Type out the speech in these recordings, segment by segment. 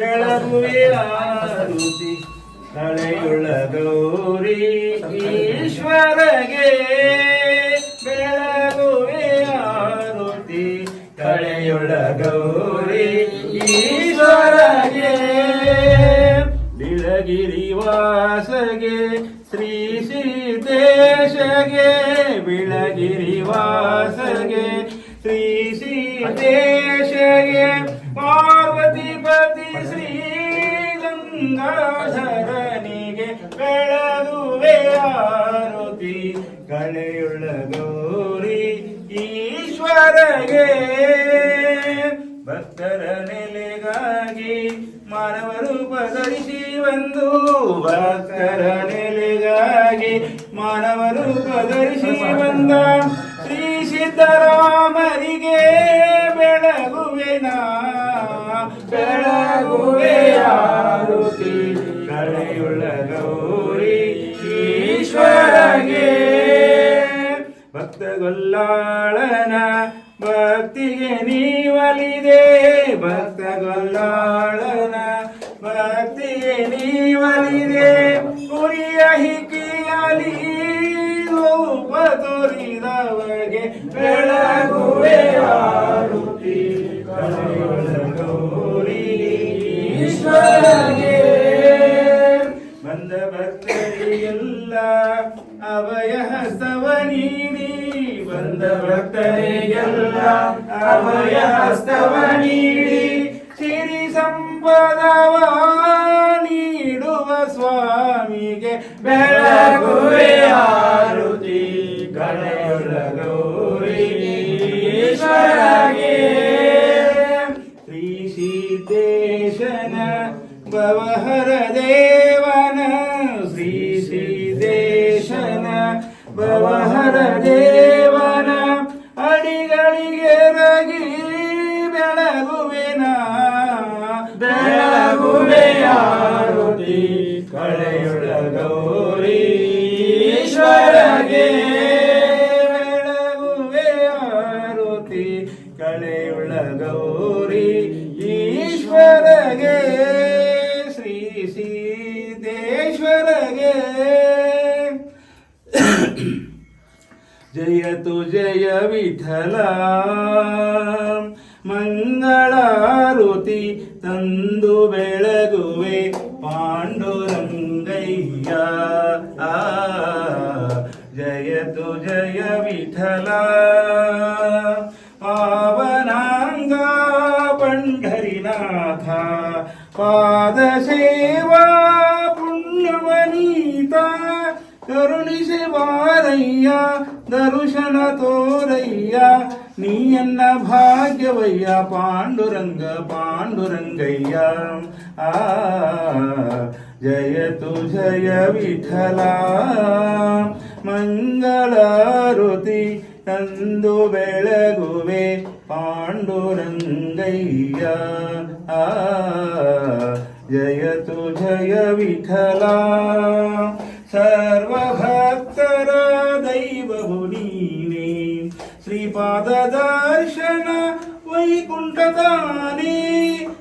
ಬೆಳಗುವೆ ಆರುತಿ ತಳೆಯುಳ್ಳ ಗೌರಿ ಈಶ್ವರಗೆ. ಬೆಳಗುವೆ ಆರುತಿ ತಳೆಯುಳ್ಳ ಗೌರಿ ಈಶ್ವರಗೆ. ಬಿಳಗಿರಿ ವಾಸಗೆ ಶ್ರೀ ಸಿದ್ದೇಶಗೆ. ಬಿಳಗಿರಿ ಭಕ್ತರ ನೆಲೆಗಾಗಿ ಮಾನವರು ಧರಿಸಿ ಬಂದು, ಭಕ್ತರ ನೆಲೆಗಾಗಿ ಮಾನವರು ಧರಿಸಿ ಬಂದ ಶ್ರೀ ಸಿದ್ದರಾಮರಿಗೆ ಬೆಳಗುವೆನ ಬೆಳಗುವೆ ಆರುತಿ, ಕಳೆಯುಳ್ಳ ಗೌರಿ ಈಶ್ವರಗೆ. ಭಕ್ತಗೊಲ್ಲಾಳನ ಭಕ್ತಿಗೆ ನೀವಲಿದೆ ಭಕ್ತಗೊಲ್ಲಾಳನ ಭಕ್ತಿ ನೀವಲಿದೆ. ಕುರಿಯ ಹಿಕಿಯಲಿ ರೂಪ ತೋರಿದವಗೆ ಬೆಳಗುವೆ ಕಳೆಯುಳ್ಳ ಗೌರಿ ಈಶ್ವರಗೆ ಬಂದ ಭಕ್ತರಿಗೆಲ್ಲ ಅಭಯ ಹಸ್ತವ ನೀಡಿ. ಬಂದ ಭಕ್ತರಿಗೆಲ್ಲ ಅಭಯ ಹಸ್ತವ ನೀಡಿ. ಈಶ್ವರಗೆ ಆರುತಿ ಈಶ್ವರಗೆ ಶ್ರೀ ಸಿದ್ದೇಶ್ವರಗೆ. ಜಯತು ಜಯ ವಿಠಲ ಮಂಗಳಾರುತಿ ಭಾಗ್ಯವಯ್ಯ ಪಾಂಡುರಂಗ ಪಾಂಡುರಂಗಯ್ಯ ಆ ಜಯತು ಜಯ ವಿಠಲ ಮಂಗಳಾರುತಿ ತಂದು ಬೆಳಗುವೆ ಪಾಂಡುರಂಗಯ್ಯ ಆ ಜಯತು ಜಯ ವಿಠಲ ಸರ್ವಭಕ್ತರ ದೈವವು ನೀನೇ ಶ್ರೀಪಾದ ದರ್ಶನ ವೈಕುಂಠದಾನೇ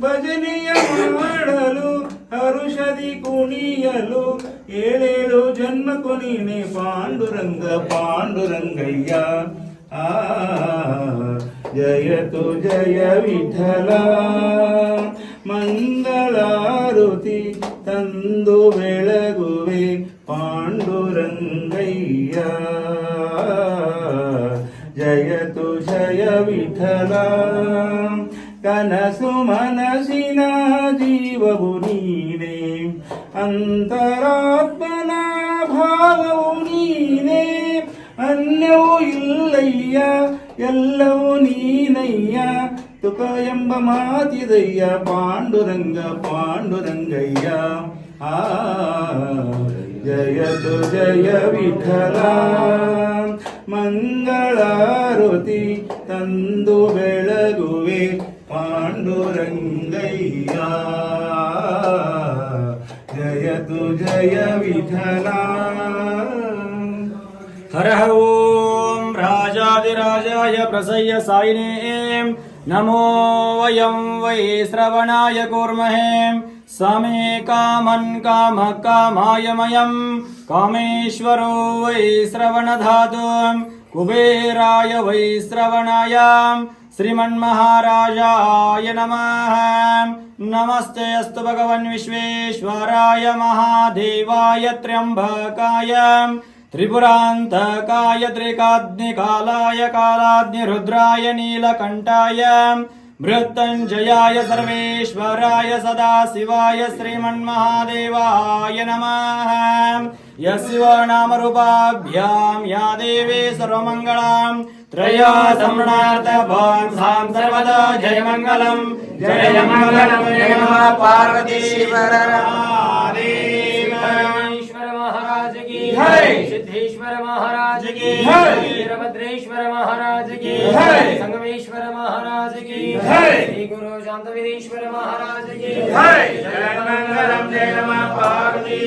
ಭಜನೆಯ ಮಾಡಲು ಹರುಷದಿ ಕುಣಿಯಲು ಏಳೇಳು ಜನ್ಮಕ್ಕೂ ನೀನೆ ಪಾಂಡುರಂಗ ಪಾಂಡುರಂಗಯ್ಯ ಆ ಜಯತು ಜಯ ವಿಠಲ ಮಂಗಳಾರುತಿ ತಂದು ಬೆಳಗುವೆ ಪಾಂಡುರಂಗಯ್ಯ ಜಯತು ಜಯ విఠల కనసు మనసిన జీవవు నీనే అంతరాత్మన భావవు నీనే అన్యవు ఇల్లయ్యా ఎల్లవూ నీనయ్యా తుక ఎంబ మాతిదయ్య పాండురంగ పాండురంగయ్య ఆ జయతు జయ విఠలా ಮಂಗಳಾರುತಿ ತಂದು ಬೆಳಗುವೆ ಪಾಂಡುರಂಗಯ್ಯ ಜಯತು ಜಯ ವಿಠಲ ಹರ ಓಂ राजाधिराजाय प्रसय्य सायिने नमो वयं वै श्रवणाय कुर्महे समे कामन् काम कामाय कामेश्वरो वै श्रवणधातु कुबेराय वै श्रवणाय श्रीमन्महाराजाय नमः। नमस्ते अस्तु भगवन् विश्वेश्वराय महादेवाय त्र्यम्बकाय। त्रिपुरान्तकाय त्रिकाग्निकालाय कालाग्निरुद्राय नीलकण्ठाय मृत्युञ्जयाय सर्वेश्वराय सदाशिवाय श्रीमन्महादेवाय नमः यस्य नामरूपाभ्यां या देवी सर्वमङ्गलां त्रया सम्रार्थभां सां सर्वदा जयमङ्गलम् जय मङ्गलम् जय मा पार्वतीश्वर सिद्धेश्वर महाराज की जय। सिद्धेश्वर महाराज की वीरभद्रेश्वर महाराज की संगमेश्वर महाराज की श्री गुरु शांतवीरेश्वर महाराज की जय मंगलम जय नमः पार्वती